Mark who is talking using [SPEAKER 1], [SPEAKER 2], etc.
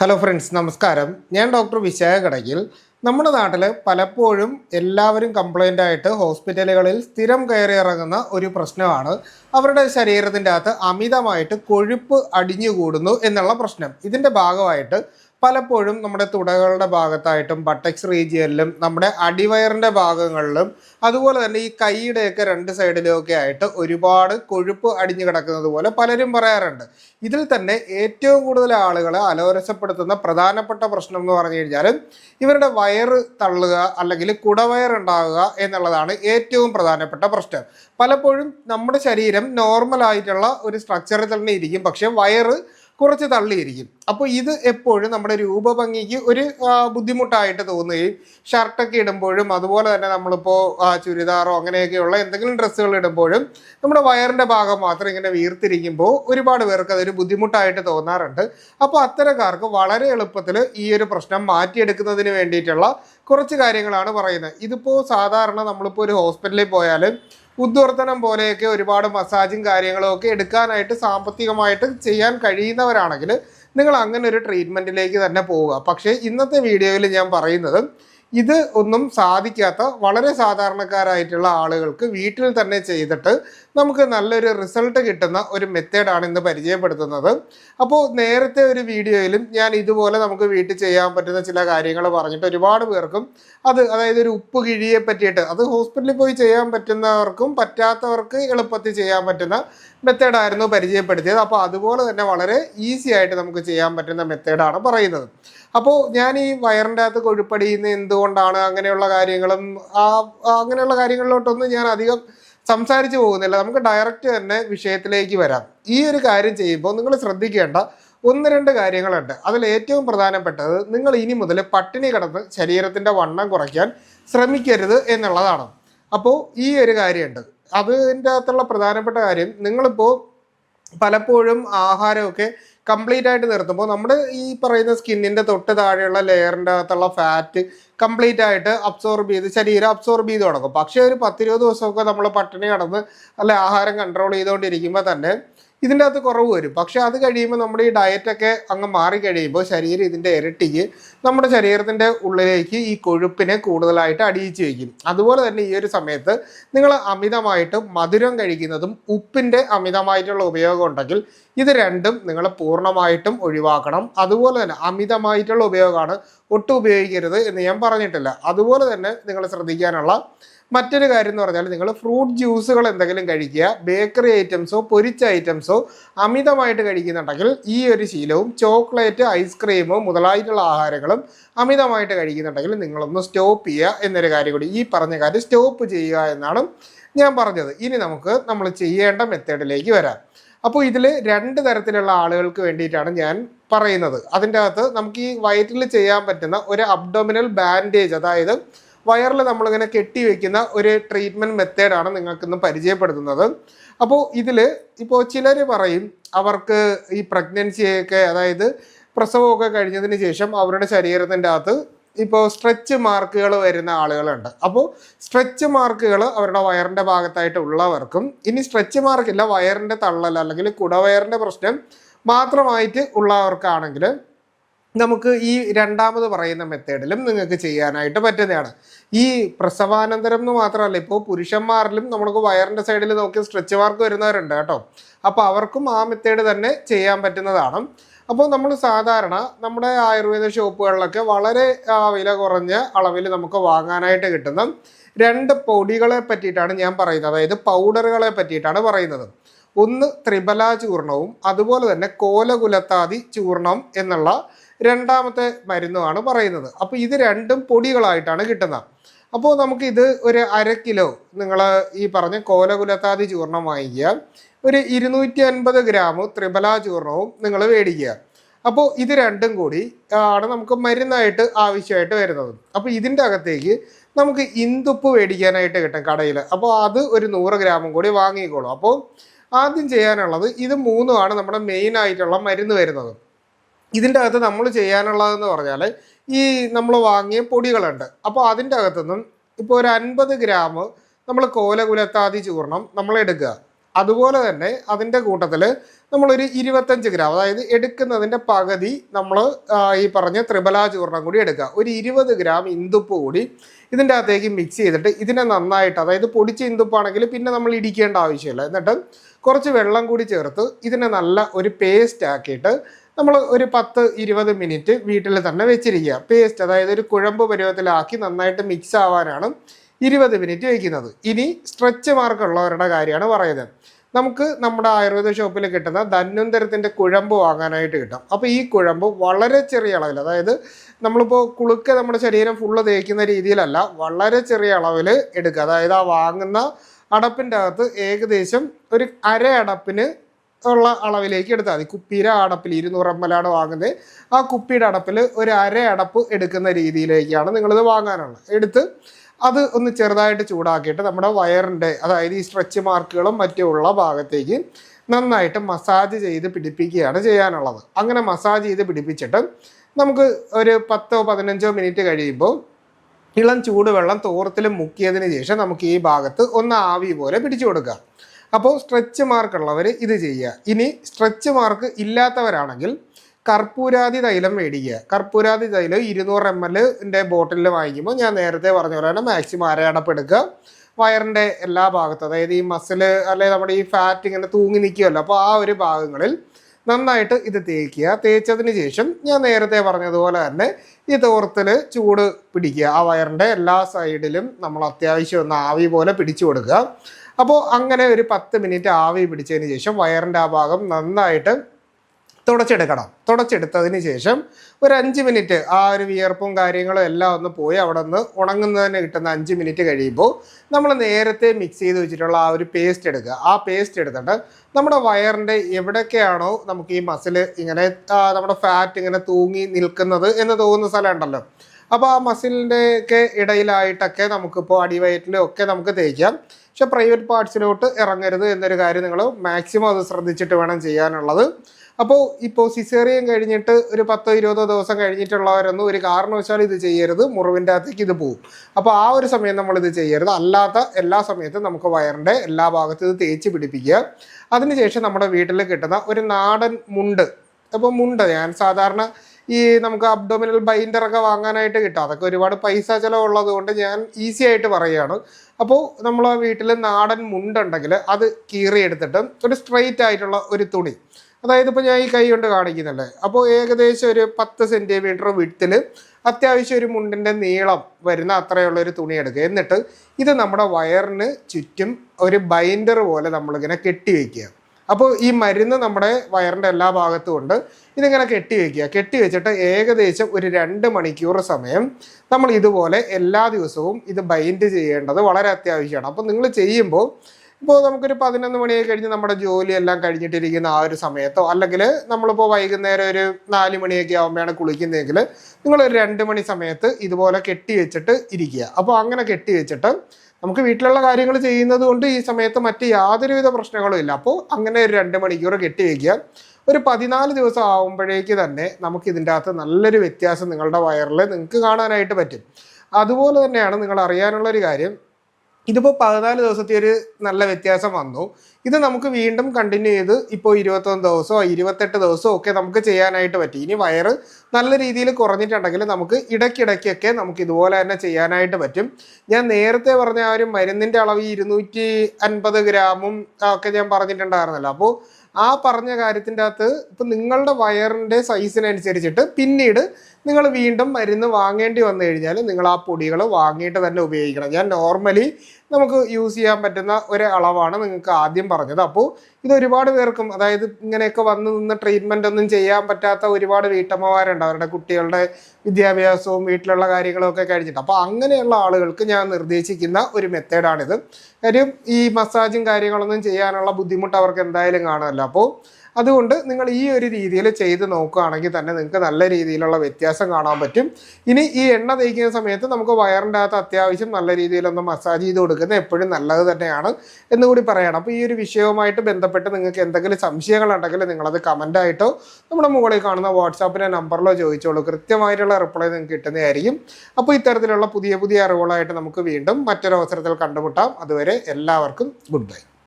[SPEAKER 1] Hello friends നമസ്കാരം. ഞാൻ doctor Vishakha കടകിൽ നമ്മുടെ നാട്ടിൽ പലപ്പോഴും എല്ലാവരും കംപ്ലൈന്റ് ആയിട്ട് ഹോസ്പിറ്റലുകളിൽ സ്ഥിരം കയറി ഇറങ്ങുന്ന ഒരു പ്രശ്നമാണ്. അവരുടെ ശരീരത്തിന്റെ അകത്ത് അമിതമായിട്ട് കൊഴുപ്പ് അടിഞ്ഞുകൂടുന്നു എന്നുള്ള പ്രശ്നം. ഇതിന്റെ ഭാഗമായിട്ട് പലപ്പോഴും നമ്മുടെ തുടകളുടെ ഭാഗത്തായിട്ടും ബട്ടക്സ് റീജിയനിലും നമ്മുടെ അടിവയറിന്റെ ഭാഗങ്ങളിലും അതുപോലെ തന്നെ ഈ കൈയുടെയൊക്കെ രണ്ട് സൈഡിലും ഒക്കെ ആയിട്ട് ഒരുപാട് കൊഴുപ്പ് അടിഞ്ഞു കിടക്കുന്നത് പോലെ പലരും പറയാറുണ്ട്. ഇതിൽ തന്നെ ഏറ്റവും കൂടുതൽ ആളുകളെ അലോരസപ്പെടുത്തുന്ന പ്രധാനപ്പെട്ട പ്രശ്നം എന്ന് പറഞ്ഞു കഴിഞ്ഞാൽ ഇവരുടെ വയറ് തള്ളുക അല്ലെങ്കിൽ കുടവയർ ഉണ്ടാകുക എന്നുള്ളതാണ് ഏറ്റവും പ്രധാനപ്പെട്ട പ്രശ്നം. പലപ്പോഴും നമ്മുടെ ശരീരം നോർമലായിട്ടുള്ള ഒരു സ്ട്രക്ചറിൽ തന്നെ ഇരിക്കും. പക്ഷേ വയറ് കുറച്ച് തള്ളിയിരിക്കും. അപ്പോൾ ഇത് എപ്പോഴും നമ്മുടെ രൂപഭംഗിക്ക് ഒരു ബുദ്ധിമുട്ടായിട്ട് തോന്നുകയും ഷർട്ടൊക്കെ ഇടുമ്പോഴും അതുപോലെ തന്നെ നമ്മളിപ്പോൾ ചുരിദാറോ അങ്ങനെയൊക്കെയുള്ള എന്തെങ്കിലും ഡ്രസ്സുകൾ ഇടുമ്പോഴും നമ്മുടെ വയറിന്റെ ഭാഗം മാത്രം ഇങ്ങനെ വീർത്തിരിക്കുമ്പോൾ ഒരുപാട് പേർക്ക് അതൊരു ബുദ്ധിമുട്ടായിട്ട് തോന്നാറുണ്ട്. അപ്പോൾ അത്തരക്കാർക്ക് വളരെ എളുപ്പത്തിൽ ഈ ഒരു പ്രശ്നം മാറ്റിയെടുക്കുന്നതിന് വേണ്ടിയിട്ടുള്ള കുറച്ച് കാര്യങ്ങളാണ് പറയുന്നത്. ഇതിപ്പോൾ സാധാരണ നമ്മളിപ്പോൾ ഒരു ഹോസ്പിറ്റലിൽ പോയാൽ ഉദ്വർത്തനം പോലെയൊക്കെ ഒരുപാട് മസാജും കാര്യങ്ങളും ഒക്കെ എടുക്കാനായിട്ട് സാമ്പത്തികമായിട്ട് ചെയ്യാൻ കഴിയുന്നവരാണെങ്കിൽ നിങ്ങൾ അങ്ങനെ ഒരു ട്രീറ്റ്മെന്റിലേക്ക് തന്നെ പോവുക. പക്ഷേ ഇന്നത്തെ വീഡിയോയിൽ ഞാൻ പറയുന്നത് ഇത് ഒന്നും സാധിക്കാത്ത വളരെ സാധാരണക്കാരായിട്ടുള്ള ആളുകൾക്ക് വീട്ടിൽ തന്നെ ചെയ്തിട്ട് നമുക്ക് നല്ലൊരു റിസൾട്ട് കിട്ടുന്ന ഒരു മെത്തേഡാണ് ഇന്ന് പരിചയപ്പെടുത്തുന്നത്. അപ്പോൾ നേരത്തെ ഒരു വീഡിയോയിലും ഞാൻ ഇതുപോലെ നമുക്ക് വീട്ടിൽ ചെയ്യാൻ പറ്റുന്ന ചില കാര്യങ്ങൾ പറഞ്ഞിട്ട് ഒരുപാട് പേർക്കും അത് അതായത് ഒരു ഉപ്പ് കിഴിയെ പറ്റിയിട്ട് അത് ഹോസ്പിറ്റലിൽ പോയി ചെയ്യാൻ പറ്റുന്നവർക്കും പറ്റാത്തവർക്ക് എളുപ്പത്തിൽ ചെയ്യാൻ പറ്റുന്ന മെത്തേഡായിരുന്നു പരിചയപ്പെടുത്തിയത്. അപ്പോൾ അതുപോലെ തന്നെ വളരെ ഈസി ആയിട്ട് നമുക്ക് ചെയ്യാൻ പറ്റുന്ന മെത്തേഡാണ് പറയുന്നത്. അപ്പോൾ ഞാൻ ഈ വയറിന്റെ അകത്ത് കൊഴുപ്പടിയുന്ന എന്തുകൊണ്ടാണ് അങ്ങനെയുള്ള കാര്യങ്ങളും ആ അങ്ങനെയുള്ള കാര്യങ്ങളിലോട്ടൊന്നും ഞാൻ അധികം സംസാരിച്ചു പോകുന്നില്ല. നമുക്ക് ഡയറക്റ്റ് തന്നെ വിഷയത്തിലേക്ക് വരാം. ഈ ഒരു കാര്യം ചെയ്യുമ്പോൾ നിങ്ങൾ ശ്രദ്ധിക്കേണ്ട ഒന്ന് രണ്ട് കാര്യങ്ങളുണ്ട്. അതിൽ ഏറ്റവും പ്രധാനപ്പെട്ടത് നിങ്ങൾ ഇനി മുതൽ പട്ടിണി കിടന്ന് ശരീരത്തിന്റെ വണ്ണം കുറയ്ക്കാൻ ശ്രമിക്കരുത് എന്നുള്ളതാണ്. അപ്പോൾ ഈ ഒരു കാര്യമുണ്ട്. അതിന്റെ അകത്തുള്ള പ്രധാനപ്പെട്ട കാര്യം നിങ്ങളിപ്പോൾ പലപ്പോഴും ആഹാരമൊക്കെ കംപ്ലീറ്റ് ആയിട്ട് നിർത്തുമ്പോൾ നമ്മുടെ ഈ പറയുന്ന സ്കിന്നിന്റെ തൊട്ട് താഴെയുള്ള ലെയറിന്റെ അകത്തുള്ള ഫാറ്റ് കംപ്ലീറ്റ് ആയിട്ട് അബ്സോർബ് ചെയ്ത് ശരീരം അബ്സോർബ് ചെയ്ത് തുടങ്ങും. പക്ഷേ ഒരു പത്തിരുപത് ദിവസമൊക്കെ നമ്മൾ പട്ടിണി കടന്ന് അല്ലെ ആഹാരം കൺട്രോൾ ചെയ്തുകൊണ്ടിരിക്കുമ്പോൾ തന്നെ ഇതിന്റെ അകത്ത് കുറവ് വരും. പക്ഷേ അത് കഴിയുമ്പോൾ നമ്മുടെ ഈ ഡയറ്റൊക്കെ അങ്ങ് മാറി കഴിയുമ്പോൾ ശരീരം ഇതിന്റെ ഇരട്ടിക്ക് നമ്മുടെ ശരീരത്തിന്റെ ഉള്ളിലേക്ക് ഈ കൊഴുപ്പിനെ കൂടുതലായിട്ട് അടിയിച്ച് വയ്ക്കും. അതുപോലെ തന്നെ ഈ ഒരു സമയത്ത് നിങ്ങൾ അമിതമായിട്ട് മധുരം കഴിക്കുന്നതും ഉപ്പിന്റെ അമിതമായിട്ടുള്ള ഉപയോഗം ഉണ്ടെങ്കിൽ ഇത് രണ്ടും നിങ്ങൾ പൂർണമായിട്ടും ഒഴിവാക്കണം. അതുപോലെ തന്നെ അമിതമായിട്ടുള്ള ഉപയോഗമാണ് ഒട്ടും ഉപയോഗിക്കരുത് എന്ന് ഞാൻ പറഞ്ഞിട്ടില്ല. അതുപോലെ തന്നെ നിങ്ങൾ ശ്രദ്ധിക്കാനുള്ള മറ്റൊരു കാര്യം എന്ന് പറഞ്ഞാൽ നിങ്ങൾ ഫ്രൂട്ട് ജ്യൂസുകൾ എന്തെങ്കിലും കഴിക്കുക ബേക്കറി ഐറ്റംസോ പൊരിച്ച ഐറ്റംസോ അമിതമായിട്ട് കഴിക്കുന്നുണ്ടെങ്കിൽ ഈ ഒരു ശീലവും ചോക്ലേറ്റ് ഐസ്ക്രീമോ മുതലായിട്ടുള്ള ആഹാരങ്ങളും അമിതമായിട്ട് കഴിക്കുന്നുണ്ടെങ്കിൽ നിങ്ങളൊന്ന് സ്റ്റോപ്പ് ചെയ്യുക എന്നൊരു കാര്യം കൂടി ഈ പറഞ്ഞ കാര്യം സ്റ്റോപ്പ് ചെയ്യുക എന്നാണ് ഞാൻ പറഞ്ഞത്. ഇനി നമുക്ക് നമ്മൾ ചെയ്യേണ്ട മെത്തേഡിലേക്ക് വരാം. അപ്പോൾ ഇതിൽ രണ്ട് തരത്തിലുള്ള ആളുകൾക്ക് വേണ്ടിയിട്ടാണ് ഞാൻ പറയുന്നത്. അതിന്റെ അകത്ത് നമുക്ക് ഈ വയറ്റിൽ ചെയ്യാൻ പറ്റുന്ന ഒരു അബ്ഡോമിനൽ ബാൻഡേജ് അതായത് വയറിൽ നമ്മളിങ്ങനെ കെട്ടി വെക്കുന്ന ഒരു ട്രീറ്റ്മെന്റ് മെത്തേഡാണ് നിങ്ങൾക്കിന്ന് പരിചയപ്പെടുത്തുന്നത്. അപ്പോൾ ഇതിൽ ഇപ്പോൾ ചിലർ പറയും അവർക്ക് ഈ പ്രഗ്നൻസിയൊക്കെ അതായത് പ്രസവമൊക്കെ കഴിഞ്ഞതിന് ശേഷം അവരുടെ ശരീരത്തിന്റെ അകത്ത് ഇപ്പോൾ സ്ട്രെച്ച് മാർക്കുകൾ വരുന്ന ആളുകളുണ്ട്. അപ്പോൾ സ്ട്രെച്ച് മാർക്കുകൾ അവരുടെ വയറിന്റെ ഭാഗത്തായിട്ട് ഉള്ളവർക്കും ഇനി സ്ട്രെച്ച് മാർക്കില്ല വയറിന്റെ തള്ളൽ അല്ലെങ്കിൽ കുടവയറിന്റെ പ്രശ്നം മാത്രമായിട്ട് ഉള്ളവർക്കാണെങ്കിൽ നമുക്ക് ഈ രണ്ടാമത് പറയുന്ന മെത്തേഡിലും നിങ്ങൾക്ക് ചെയ്യാനായിട്ട് പറ്റുന്നതാണ്. ഈ പ്രസവാനന്തരം എന്ന് മാത്രമല്ല ഇപ്പോൾ പുരുഷന്മാരിലും നമുക്ക് വയറിന്റെ സൈഡിൽ നോക്കി സ്ട്രെച്ച് മാർക്ക് വരുന്നവരുണ്ട് കേട്ടോ. അപ്പോൾ അവർക്കും ആ മെത്തേഡ് തന്നെ ചെയ്യാൻ പറ്റുന്നതാണ്. അപ്പോൾ നമ്മൾ സാധാരണ നമ്മുടെ ആയുർവേദ ഷോപ്പുകളിലൊക്കെ വളരെ വില കുറഞ്ഞ അളവിൽ നമുക്ക് വാങ്ങാനായിട്ട് കിട്ടുന്ന രണ്ട് പൊടികളെ പറ്റിയിട്ടാണ് ഞാൻ പറയുന്നത്. അതായത് പൗഡറുകളെ പറ്റിയിട്ടാണ് പറയുന്നത്. ഒന്ന് ത്രിബല ചൂർണവും അതുപോലെ തന്നെ കോലകുലത്താതി ചൂർണം എന്നുള്ള രണ്ടാമത്തെ മരുന്നുമാണ് പറയുന്നത്. അപ്പോൾ ഇത് രണ്ടും പൊടികളായിട്ടാണ് കിട്ടുന്നത് അപ്പോൾ നമുക്ക് ഇത് ഒരു അര കിലോ നിങ്ങൾ ഈ പറഞ്ഞ കോലകുലത്താതി ചൂർണം വാങ്ങിക്കുക. ഒരു ഇരുന്നൂറ്റി അൻപത് ഗ്രാം ത്രിബല ചൂർണവും നിങ്ങൾ മേടിക്കുക. അപ്പോൾ ഇത് രണ്ടും കൂടി ആണ് നമുക്ക് മരുന്നായിട്ട് ആവശ്യമായിട്ട് വരുന്നത്. അപ്പോൾ ഇതിന്റെ അകത്തേക്ക് നമുക്ക് ഇന്തുപ്പ് മേടിക്കാനായിട്ട് കിട്ടും കടയിൽ അപ്പോൾ അത് ഒരു നൂറ് ഗ്രാമും കൂടി വാങ്ങിക്കോളും. അപ്പോൾ ആദ്യം ചെയ്യാനുള്ളത് ഇത് മൂന്നുമാണ് നമ്മുടെ മെയിൻ ആയിട്ടുള്ള മരുന്ന് വരുന്നത്. ഇതിന്റെ അകത്ത് നമ്മൾ ചെയ്യാനുള്ളതെന്ന് പറഞ്ഞാൽ ഈ നമ്മൾ വാങ്ങിയ പൊടികളുണ്ട്. അപ്പോൾ അതിന്റെ അകത്തുനിന്നും ഇപ്പോൾ ഒരു അൻപത് ഗ്രാം നമ്മൾ കോലകുലത്താതി ചൂർണം നമ്മൾ എടുക്കുക. അതുപോലെ തന്നെ അതിന്റെ കൂട്ടത്തിൽ നമ്മളൊരു ഇരുപത്തഞ്ച് ഗ്രാം അതായത് എടുക്കുന്നതിന്റെ പകുതി നമ്മൾ ഈ പറഞ്ഞ ത്രിബല ചൂർണം കൂടി എടുക്കുക. ഒരു ഇരുപത് ഗ്രാം ഇന്ദുപ്പ് കൂടി ഇതിന്റെ അകത്തേക്ക് മിക്സ് ചെയ്തിട്ട് ഇതിനെ നന്നായിട്ട് അതായത് പൊടിച്ച ഇന്ദുപ്പാണെങ്കിൽ പിന്നെ നമ്മൾ ഇടിക്കേണ്ട ആവശ്യമില്ല. എന്നിട്ട് കുറച്ച് വെള്ളം കൂടി ചേർത്ത് ഇതിനെ നല്ല ഒരു പേസ്റ്റ് ആക്കിയിട്ട് നമ്മൾ ഒരു പത്ത് ഇരുപത് മിനിറ്റ് വീട്ടിൽ തന്നെ വെച്ചിരിക്കുക. പേസ്റ്റ് അതായത് ഒരു കുഴമ്പ് പരുവത്തിലാക്കി നന്നായിട്ട് മിക്സ് ആവാനാണ് ഇരുപത് മിനിറ്റ് വയ്ക്കുന്നത്. ഇനി സ്ട്രെച്ച് മാർക്ക് ഉള്ളവരുടെ കാര്യമാണ് പറയുന്നത്. നമുക്ക് നമ്മുടെ ആയുർവേദ ഷോപ്പിൽ കിട്ടുന്ന ധന്വന്തരത്തിന്റെ കുഴമ്പ് വാങ്ങാനായിട്ട് കിട്ടും. അപ്പോൾ ഈ കുഴമ്പ് വളരെ ചെറിയ അളവിൽ അതായത് നമ്മളിപ്പോൾ കുളുക്ക നമ്മുടെ ശരീരം ഫുള്ള് തേക്കുന്ന രീതിയിലല്ല വളരെ ചെറിയ അളവിൽ എടുക്കുക. അതായത് ആ വാങ്ങുന്ന അടപ്പിന്റെ അകത്ത് ഏകദേശം ഒരു അര അടപ്പിന് ഉള്ള അളവിലേക്ക് എടുത്താൽ മതി. കുപ്പിയുടെ അടപ്പിൽ ഇരുന്നൂറ് എം ആണ് വാങ്ങുന്നത്. ആ കുപ്പിയുടെ അടപ്പിൽ ഒരു അര അടപ്പ് എടുക്കുന്ന രീതിയിലേക്കാണ് നിങ്ങളിത് വാങ്ങാനുള്ളത്. എടുത്ത് അത് ഒന്ന് ചെറുതായിട്ട് ചൂടാക്കിയിട്ട് നമ്മുടെ വയറിന്റെ അതായത് ഈ സ്ട്രെച്ച് മാർക്കുകളും മറ്റുമുള്ള ഭാഗത്തേക്ക് നന്നായിട്ട് മസാജ് ചെയ്ത് പിടിപ്പിക്കുകയാണ് ചെയ്യാനുള്ളത്. അങ്ങനെ മസാജ് ചെയ്ത് പിടിപ്പിച്ചിട്ട് നമുക്ക് ഒരു പത്തോ പതിനഞ്ചോ മിനിറ്റ് കഴിയുമ്പോൾ ഇളം ചൂടുവെള്ളം തോർത്തിൽ മുക്കിയതിന് ശേഷം നമുക്ക് ഈ ഭാഗത്ത് ഒന്ന് ആവി പോലെ പിടിച്ചു കൊടുക്കുക. അപ്പോൾ സ്ട്രെച്ച് മാർക്ക് ഉള്ളവർ ഇത് ചെയ്യുക. ഇനി സ്ട്രെച്ച് മാർക്ക് ഇല്ലാത്തവരാണെങ്കിൽ കർപ്പൂരാതി തൈലം മേടിക്കുക. കർപ്പൂരാതി തൈലം ഇരുന്നൂറ് എം എല്ലിന്റെ ബോട്ടിലിൽ വാങ്ങിക്കുമ്പോൾ ഞാൻ നേരത്തെ പറഞ്ഞ പോലെ തന്നെ മാക്സിമം അരയടപ്പെടുക്കുക വയറിന്റെ എല്ലാ ഭാഗത്തും അതായത് ഈ മസിൽ അല്ലെങ്കിൽ നമ്മുടെ ഈ ഫാറ്റ് ഇങ്ങനെ തൂങ്ങി നിൽക്കുമല്ലോ അപ്പോൾ ആ ഒരു ഭാഗങ്ങളിൽ നന്നായിട്ട് ഇത് തേക്കുക. തേച്ചതിന് ശേഷം ഞാൻ നേരത്തെ പറഞ്ഞതുപോലെ തന്നെ ഈ തോർത്തിൽ ചൂട് പിടിക്കുക. ആ വയറിന്റെ എല്ലാ സൈഡിലും നമ്മൾ അത്യാവശ്യം ഒന്ന് ആവി പോലെ പിടിച്ചു കൊടുക്കുക. അപ്പോൾ അങ്ങനെ ഒരു പത്ത് മിനിറ്റ് ആവി പിടിച്ചതിന് ശേഷം വയറിന്റെ ആ ഭാഗം നന്നായിട്ട് തുടച്ചെടുക്കണം. തുടച്ചെടുത്തതിന് ശേഷം ഒരു അഞ്ച് മിനിറ്റ് ആ ഒരു വിയർപ്പും കാര്യങ്ങളും എല്ലാം ഒന്ന് പോയി അവിടെ നിന്ന് ഉണങ്ങുന്നതിന് കിട്ടുന്ന അഞ്ച് മിനിറ്റ് കഴിയുമ്പോൾ നമ്മൾ നേരത്തെ മിക്സ് ചെയ്ത് വെച്ചിട്ടുള്ള ആ ഒരു പേസ്റ്റ് എടുക്കുക. ആ പേസ്റ്റ് എടുത്തിട്ട് നമ്മുടെ വയറിന്റെ എവിടെയൊക്കെയാണോ നമുക്ക് ഈ മസിൽ ഇങ്ങനെ നമ്മുടെ ഫാറ്റ് ഇങ്ങനെ തൂങ്ങി നിൽക്കുന്നത് എന്ന് തോന്നുന്ന സ്ഥലം ഉണ്ടല്ലോ. അപ്പോൾ ആ മസിലിന്റെ ഒക്കെ ഇടയിലായിട്ടൊക്കെ നമുക്കിപ്പോൾ അടിവയറ്റിലും ഒക്കെ നമുക്ക് തേക്കാം. പക്ഷെ പ്രൈവറ്റ് പാർട്സിലോട്ട് ഇറങ്ങരുത് എന്നൊരു കാര്യം നിങ്ങൾ മാക്സിമം അത് ശ്രദ്ധിച്ചിട്ട് വേണം ചെയ്യാനുള്ളത്. അപ്പോൾ ഇപ്പോൾ സിസേറിയൻ കഴിഞ്ഞിട്ട് ഒരു പത്തോ ഇരുപതോ ദിവസം കഴിഞ്ഞിട്ടുള്ളവരൊന്നും ഒരു കാരണവശാലും ഇത് ചെയ്യരുത്. മുറിവിന്റെ അകത്തേക്ക് ഇത് പോകും അപ്പോൾ ആ ഒരു സമയം നമ്മൾ ഇത് ചെയ്യരുത്. അല്ലാത്ത എല്ലാ സമയത്തും നമുക്ക് വയറിന്റെ എല്ലാ ഭാഗത്തും ഇത് തേച്ച് പിടിപ്പിക്കുക. അതിനുശേഷം നമ്മുടെ വീട്ടിൽ കിട്ടുന്ന ഒരു നാടൻ മുണ്ട്. അപ്പോൾ മുണ്ട് ഞാൻ സാധാരണ ഈ നമുക്ക് അബ്ഡോമിനൽ ബൈൻഡറൊക്കെ വാങ്ങാനായിട്ട് കിട്ടും. അതൊക്കെ ഒരുപാട് പൈസ ചിലവുള്ളത് കൊണ്ട് ഞാൻ ഈസി ആയിട്ട് പറയുകയാണ്. അപ്പോൾ നമ്മൾ വീട്ടിൽ നാടൻ മുണ്ടുണ്ടെങ്കിൽ അത് കീറിയെടുത്തിട്ട് ഒരു സ്ട്രെയിറ്റ് ആയിട്ടുള്ള ഒരു തുണി. അതായത് ഇപ്പോൾ ഞാൻ ഈ കൈ കൊണ്ട് കാണിക്കുന്നുണ്ട് അപ്പോൾ ഏകദേശം ഒരു പത്ത് സെന്റിമീറ്റർ വിട്ടിൽ അത്യാവശ്യം ഒരു മുണ്ടിന്റെ നീളം വരുന്ന അത്രയുള്ള ഒരു തുണി എടുക്കുക. എന്നിട്ട് ഇത് നമ്മുടെ വയറിന് ചുറ്റും ഒരു ബൈൻഡർ പോലെ നമ്മളിങ്ങനെ കെട്ടി വയ്ക്കുക അപ്പോൾ ഈ മരുന്ന് നമ്മുടെ വയറിന്റെ എല്ലാ ഭാഗത്തും ഉണ്ട്. ഇതിങ്ങനെ കെട്ടി വയ്ക്കുക കെട്ടി വെച്ചിട്ട് ഏകദേശം ഒരു രണ്ട് മണിക്കൂർ സമയം നമ്മൾ ഇതുപോലെ എല്ലാ ദിവസവും ഇത് ബൈൻഡ് ചെയ്യേണ്ടത് വളരെ അത്യാവശ്യമാണ്. അപ്പോൾ നിങ്ങൾ ചെയ്യുമ്പോൾ ഇപ്പോൾ നമുക്കൊരു പതിനൊന്ന് മണിയൊക്കെ കഴിഞ്ഞ് നമ്മുടെ ജോലിയെല്ലാം കഴിഞ്ഞിട്ടിരിക്കുന്ന ആ ഒരു സമയത്തോ അല്ലെങ്കിൽ നമ്മളിപ്പോൾ വൈകുന്നേരം ഒരു നാല് മണിയൊക്കെ ആകുമ്പോഴാണ് കുളിക്കുന്നതെങ്കിൽ നിങ്ങളൊരു രണ്ട് മണി സമയത്ത് ഇതുപോലെ കെട്ടി വെച്ചിട്ട് ഇരിക്കുക. അപ്പോൾ അങ്ങനെ കെട്ടി വെച്ചിട്ട് നമുക്ക് വീട്ടിലുള്ള കാര്യങ്ങൾ ചെയ്യുന്നത് കൊണ്ട് ഈ സമയത്ത് മറ്റ് യാതൊരുവിധ പ്രശ്നങ്ങളും ഇല്ല. അപ്പോൾ അങ്ങനെ ഒരു രണ്ട് മണിക്കൂർ കെട്ടി വയ്ക്കുക ഒരു പതിനാല് ദിവസം ആകുമ്പോഴേക്ക് തന്നെ നമുക്ക് ഇതിന്റെ അകത്ത് നല്ലൊരു വ്യത്യാസം നിങ്ങളുടെ വയറിൽ നിങ്ങൾക്ക് കാണാനായിട്ട് പറ്റും. അതുപോലെ തന്നെയാണ് നിങ്ങൾ അറിയാനുള്ളൊരു കാര്യം ഇതിപ്പോൾ പതിനാല് ദിവസത്തെ ഒരു നല്ല വ്യത്യാസം വന്നു. ഇത് നമുക്ക് വീണ്ടും കണ്ടിന്യൂ ചെയ്ത് ഇപ്പോൾ ഇരുപത്തൊന്ന് ദിവസമോ ഇരുപത്തെട്ട് ദിവസമോ ഒക്കെ നമുക്ക് ചെയ്യാനായിട്ട് പറ്റി. ഇനി വയറ് നല്ല രീതിയിൽ കുറഞ്ഞിട്ടുണ്ടെങ്കിൽ നമുക്ക് ഇടയ്ക്കിടയ്ക്കൊക്കെ നമുക്ക് ഇതുപോലെ തന്നെ ചെയ്യാനായിട്ട് പറ്റും. ഞാൻ നേരത്തെ പറഞ്ഞ ആ ഒരു മരുന്നിന്റെ അളവ് ഇരുന്നൂറ്റി അൻപത് ഗ്രാമും ഒക്കെ ഞാൻ പറഞ്ഞിട്ടുണ്ടായിരുന്നല്ലോ. അപ്പോൾ ആ പറഞ്ഞ കാര്യത്തിന്റെ അകത്ത് ഇപ്പം നിങ്ങളുടെ വയറിന്റെ സൈസിനനുസരിച്ചിട്ട് പിന്നീട് നിങ്ങൾ വീണ്ടും മരുന്ന് വാങ്ങേണ്ടി വന്നു കഴിഞ്ഞാൽ നിങ്ങൾ ആ പൊടികൾ വാങ്ങിയിട്ട് തന്നെ ഉപയോഗിക്കണം. ഞാൻ നോർമലി നമുക്ക് യൂസ് ചെയ്യാൻ പറ്റുന്ന ഒരു അളവാണ് നിങ്ങൾക്ക് ആദ്യം പറഞ്ഞത്. അപ്പോൾ ഇത് ഒരുപാട് പേർക്കും അതായത് ഇങ്ങനെയൊക്കെ വന്ന് നിന്ന് ട്രീറ്റ്മെന്റ് ഒന്നും ചെയ്യാൻ പറ്റാത്ത ഒരുപാട് വീട്ടമ്മമാരുണ്ട്. അവരുടെ കുട്ടികളുടെ വിദ്യാഭ്യാസവും വീട്ടിലുള്ള കാര്യങ്ങളും ഒക്കെ കഴിഞ്ഞിട്ട്. അപ്പോൾ അങ്ങനെയുള്ള ആളുകൾക്ക് ഞാൻ നിർദ്ദേശിക്കുന്ന ഒരു മെത്തേഡാണിത് കാര്യം ഈ മസാജും കാര്യങ്ങളൊന്നും ചെയ്യാനുള്ള ബുദ്ധിമുട്ട് അവർക്ക് എന്തായാലും കാണുമല്ലോ. അപ്പോൾ അതുകൊണ്ട് നിങ്ങൾ ഈ ഒരു രീതിയിൽ ചെയ്ത് നോക്കുകയാണെങ്കിൽ തന്നെ നിങ്ങൾക്ക് നല്ല രീതിയിലുള്ള വ്യത്യാസം കാണാൻ പറ്റും. ഇനി ഈ എണ്ണ തേക്കുന്ന സമയത്ത് നമുക്ക് വയറിന്റെ അകത്ത് അത്യാവശ്യം നല്ല രീതിയിലൊന്ന് മസാജ് ചെയ്ത് കൊടുക്കുന്നത് എപ്പോഴും നല്ലത് തന്നെയാണ് എന്നുകൂടി പറയണം. അപ്പോൾ ഈ ഒരു വിഷയവുമായിട്ട് ബന്ധപ്പെട്ട് നിങ്ങൾക്ക് എന്തെങ്കിലും സംശയങ്ങളുണ്ടെങ്കിൽ നിങ്ങളത് കമന്റായിട്ടോ നമ്മുടെ മുകളിൽ കാണുന്ന വാട്സാപ്പിന്റെ നമ്പറിലോ ചോദിച്ചോളൂ. കൃത്യമായിട്ടുള്ള റിപ്ലൈ നിങ്ങൾക്ക് കിട്ടുന്നതായിരിക്കും. അപ്പോൾ ഇത്തരത്തിലുള്ള പുതിയ പുതിയ അറിവുകളായിട്ട് നമുക്ക് വീണ്ടും മറ്റൊരവസരത്തിൽ കണ്ടുമുട്ടാം. അതുവരെ എല്ലാവർക്കും ഗുഡ് ബൈ